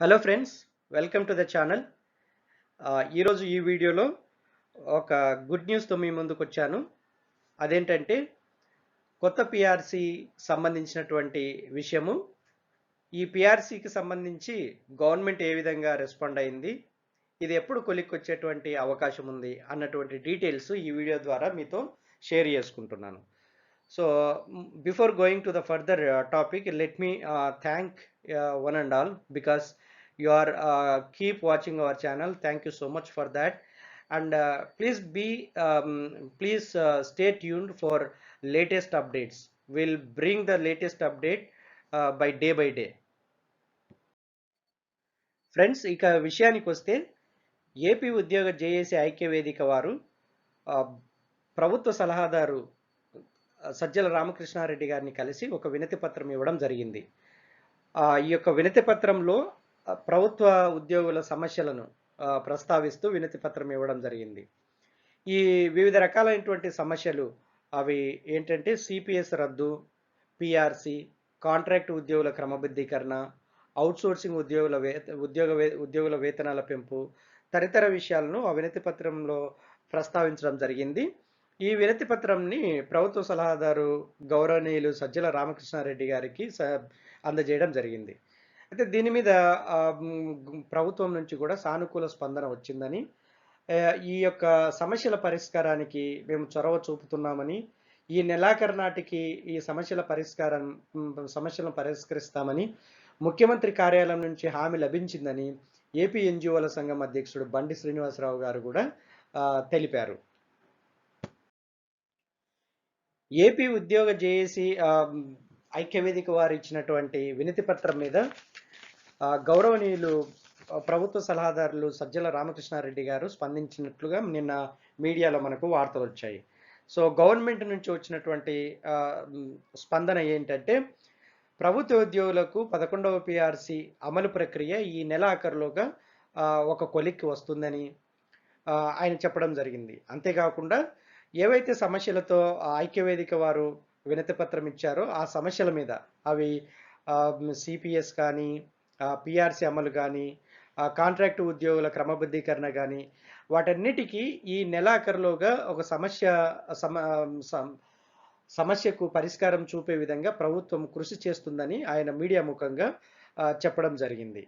Hello friends welcome to the channel ఈరోజు ఈ వీడియోలో ఒక గుడ్ న్యూస్తో మీ ముందుకు వచ్చాను. అదేంటంటే కొత్త పిఆర్సి సంబంధించినటువంటి విషయము. ఈ పిఆర్సికి సంబంధించి గవర్నమెంట్ ఏ విధంగా రెస్పాండ్ అయింది ఇది ఎప్పుడు కొలిక్కొచ్చేటువంటి అవకాశం ఉంది అన్నటువంటి డీటెయిల్స్ ఈ వీడియో ద్వారా మీతో షేర్ చేసుకుంటున్నాను. So before going to the further topic let me thank one and all because you are uh, keep watching our channel thank you so much for that and uh, please be um, please uh, stay tuned for latest updates we'll bring the latest update uh, by day by day friends ఇక విషయానికి వస్తే AP ఉద్యోగ JAC ఐక్య వేదిక వారు ఆ, ప్రభుత్వ సలహాదారు ఆ, సజ్జల రామకృష్ణారెడ్డి గారిని కలిసి ఒక వినతి పత్రం ఇవ్వడం జరిగింది. ఈ యొక్క వినతి పత్రంలో ప్రభుత్వ ఉద్యోగుల సమస్యలను ప్రస్తావిస్తూ వినతి పత్రం ఇవ్వడం జరిగింది. ఈ వివిధ రకాలైనటువంటి సమస్యలు అవి ఏంటంటే సిపిఎస్ రద్దు పిఆర్సి కాంట్రాక్ట్ ఉద్యోగుల క్రమబద్ధీకరణ అవుట్సోర్సింగ్ ఉద్యోగుల వే ఉద్యోగ వే ఉద్యోగుల వేతనాల పెంపు తదితర విషయాలను ఆ వినతి పత్రంలో ప్రస్తావించడం జరిగింది. ఈ వినతి పత్రంని ప్రభుత్వ సలహాదారు గౌరవనీయులు సజ్జల రామకృష్ణారెడ్డి గారికి స- అందజేయడం జరిగింది. అయితే దీని మీద ప్రభుత్వం నుంచి కూడా సానుకూల స్పందన వచ్చిందని ఈ యొక్క సమస్యల పరిష్కారానికి మేము చొరవ చూపుతున్నామని ఈ నెలాఖరు నాటికి ఈ సమస్యల పరిష్కారం సమస్యలను పరిష్కరిస్తామని ముఖ్యమంత్రి కార్యాలయం నుంచి హామీ లభించిందని ఏపీ ఎన్జిఓల సంఘం అధ్యక్షుడు బండి శ్రీనివాసరావు గారు కూడా తెలిపారు. ఏపీ ఉద్యోగ జేఏసీ ఐక్యవేదిక వారు ఇచ్చినటువంటి వినతి పత్రం మీద గౌరవనీయులు ప్రభుత్వ సలహాదారులు సజ్జల రామకృష్ణారెడ్డి గారు స్పందించినట్లుగా నిన్న మీడియాలో మనకు వార్తలు వచ్చాయి. సో గవర్నమెంట్ నుంచి వచ్చినటువంటి స్పందన ఏంటంటే ప్రభుత్వ ఉద్యోగులకు పదకొండవ పిఆర్సి అమలు ప్రక్రియ ఈ నెల ఆఖరులోగా ఒక కొలిక్కి వస్తుందని ఆయన చెప్పడం జరిగింది. అంతేకాకుండా ఏవైతే సమస్యలతో ఐక్యవేదిక వారు వినతి పత్రం ఇచ్చారో ఆ సమస్యల మీద అవి సిపిఎస్ కానీ పిఆర్సీ అమలు కానీ కాంట్రాక్ట్ ఉద్యోగుల క్రమబద్ధీకరణ కానీ వాటన్నిటికీ ఈ నెలాఖరులోగా ఒక సమస్య సమస్యకు పరిష్కారం చూపే విధంగా ప్రభుత్వం కృషి చేస్తుందని ఆయన మీడియా ముఖంగా చెప్పడం జరిగింది.